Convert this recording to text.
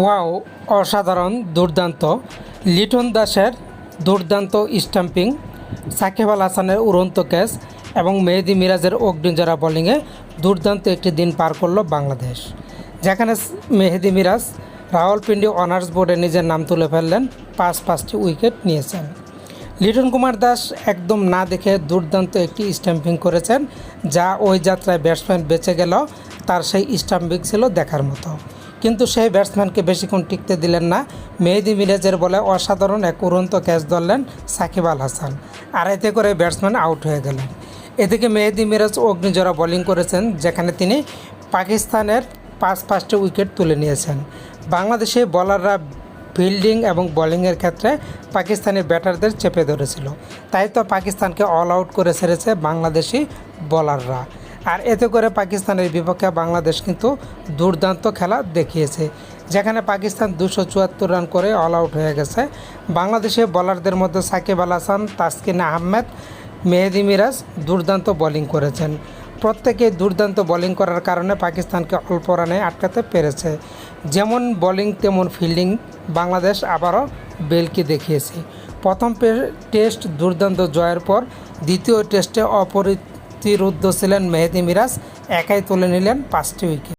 Wow, অসাধারণ দুর্দান্ত। লিটন দাসের দুর্দান্ত স্টাম্পিং সাকিব আল হাসানের উড়ন্ত ক্যাচ এবং মেহেদি মিরাজের অগ্নিজরা বোলিংয়ে দুর্দান্ত একটি দিন পার করল বাংলাদেশ। যেখানে মেহেদি মিরাজ রাওয়ালপিন্ডি অনার্স বোর্ডে নিজের নাম তুলে ফেললেন, পাঁচ পাঁচটি উইকেট নিয়েছেন। লিটন কুমার দাস একদম না দেখে দুর্দান্ত একটি স্টাম্পিং করেছেন, যা ওই যাত্রায় ব্যাটসম্যান বেঁচে গেল, তার সেই স্টাম্পিং ছিল দেখার মতো। কিন্তু সেই ব্যাটসম্যানকে বেশিক্ষণ টিকতে দিলেন না। মেহেদি মিরাজের বলে অসাধারণ এক উড়ন্ত ক্যাচ ধরলেন সাকিব আল হাসান। আর এতে করে ব্যাটসম্যান আউট হয়ে গেলেন। এদিকে মেহেদি মিরাজ অগ্নিজোড়া বোলিং করেছেন, যেখানে তিনি পাকিস্তানের পাঁচ পাঁচটি উইকেট তুলে নিয়েছেন। বাংলাদেশে বলাররা ফিল্ডিং এবং বোলিংয়ের ক্ষেত্রে পাকিস্তানি ব্যাটারদের চেপে ধরেছিল। তাই তো পাকিস্তানকে অল আউট করে ছেড়েছে বাংলাদেশি বোলাররা। আর এতে করে পাকিস্তানের বিপক্ষে বাংলাদেশ কিন্তু দুর্দান্ত খেলা দেখিয়েছে। যেখানে পাকিস্তান দুশো চুয়াত্তর রান করে অল আউট হয়ে গেছে। বাংলাদেশি বোলারদের মধ্যে সাকিব আল হাসান, তাসকিন আহমেদ, মেহেদি মিরাজ দুর্দান্ত বোলিং করেছেন। প্রত্যেকেই দুর্দান্ত বোলিং করার কারণে পাকিস্তানকে অল্প রানে আটকাতে পেরেছে। যেমন বোলিং তেমন ফিল্ডিং বাংলাদেশ আবারও বেলকি দেখিয়েছে। প্রথম টেস্ট দুর্দান্ত জয়ের পর দ্বিতীয় টেস্টে অপরিতিরুদ্ধ ছিলেন মেহেদি মিরাজ একাই তুলে নিলেন পাঁচটি উইকেট।